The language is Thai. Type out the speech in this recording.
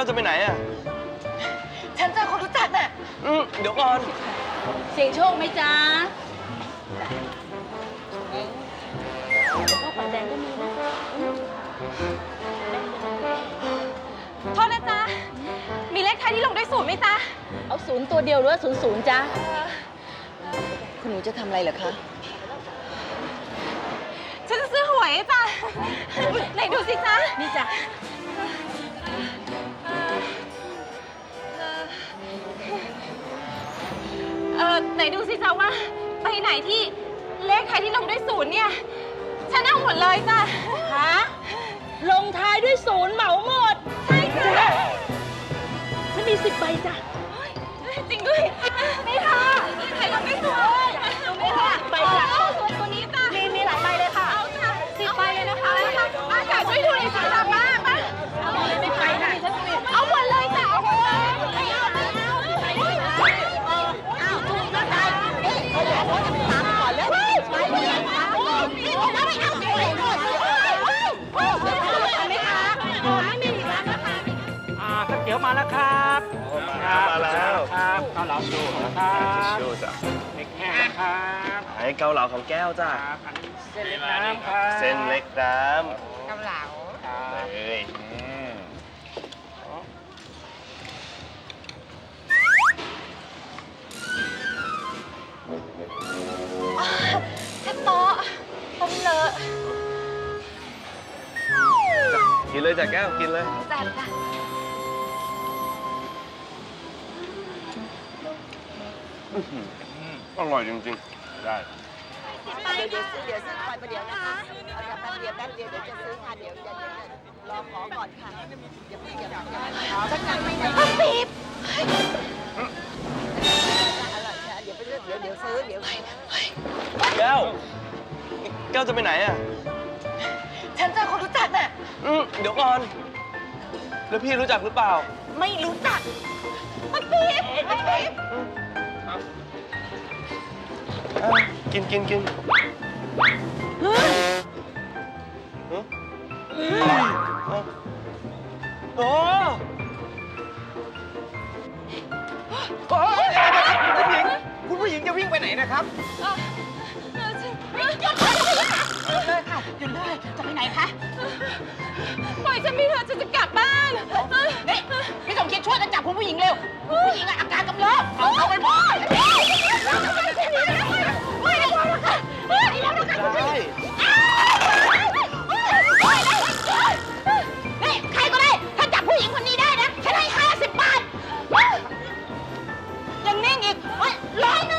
วจะไปไหนอะฉันเจอคนรู้จักน่ะ อืมเดี๋ยวก่อน เสียงโชคไหมจ๊ะข้าวผัดแดงก็มีนะโทษนะจ๊ะ มีเลขท้ายที่ลงด้วยศูนย์ไหมจ๊ะ เอาศูนย์ตัวเดียวหรือว่าศูนย์ศูนย์จ๊ะ คุณหนูจะทำอะไรเหรอคะ ฉันจะซื้อหวยจ้ะ ไหนดูสิจ๊ะ นี่จ้ะ ไปไหนที่เลขท้ายที่ลงด้วยศูนย์เนี่ย ฉันเอาหมดเลยจ้ะฮะลงท้ายด้วยศูนย์เหมาหมด ใช่จ้ะฉันมีสิบใบจ้ะ จริงด้วย ไม่ค่ะ อ๊ะเอาเลยเอาจะตามก่อนเลยไปเลยค่ะนี่ผมไม่เอาไปเลยด้วยโอ้โหไม่ค่ะโอ้ยไม่มีแล้วนะคะอ่าก๋วยเตี๋ยวมาแล้วครับมาแล้ว ครับเกาเหลาดูนะครับดูจ้ะเล็กแห้งนะครับไอ้เกาเหลาของแก้วจ้ะครับอันนี้เส้นเล็กน้ำครับเส้นเล็กน้เกาเหลา กินเลยจ้ะแก้วกินเลยจัดจ้ะอร่อยจริงๆ ได้เดี๋ยวเดี๋ยวซื้อเดี๋ยวซื้อคอยประเดี๋ยวนะคะเอาจะแป๊บเดียวแป๊บเดียวเดี๋ยวจะซื้อค่ะเดี๋ยวเดี๋ยวเดี๋ยวรอขอก่อนค่ะอย่าเพิ่งอย่าเพิ่งอย่าเพิ่งสักกันไม่ได้ปีบอร่อยค่ะเดี๋ยวไปเลือกเดี๋ยวเดี๋ยวซื้อเดี๋ยวแก้วนี่แก้วจะไปไหนอะ ฉันเจอคนรู้จักน่ะอืม เดี๋ยวก่อน แล้วพี่รู้จักหรือเปล่า ไม่รู้จักมันปี๊บมันปี๊บอะกินกินกินฮะอะโอ้โอ้ยคุณผู้หญิงจะวิ่งไปไหนนะครับ เออเออฉันหยุดหยุดเลยค่ะหยุดเลยจะไปไหนคะปล่อยฉั นไมีเธอฉันจะกลับบ้านนี่พี่สมคิดช่วยกันจับคุณผู้หญิงเร็วผู้หญิงอะอาการกำเริบเอาเอาไปพ่ออย่างนิ่งอีกร้อง